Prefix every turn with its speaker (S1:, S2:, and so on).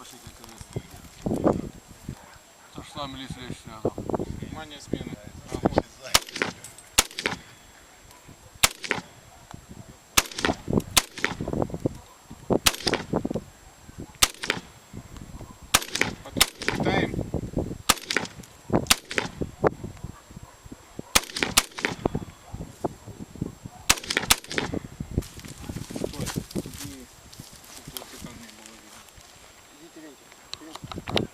S1: КВС. То, что нам милиция лечит рядом.
S2: Внимание, смены. Вперед. Вперед.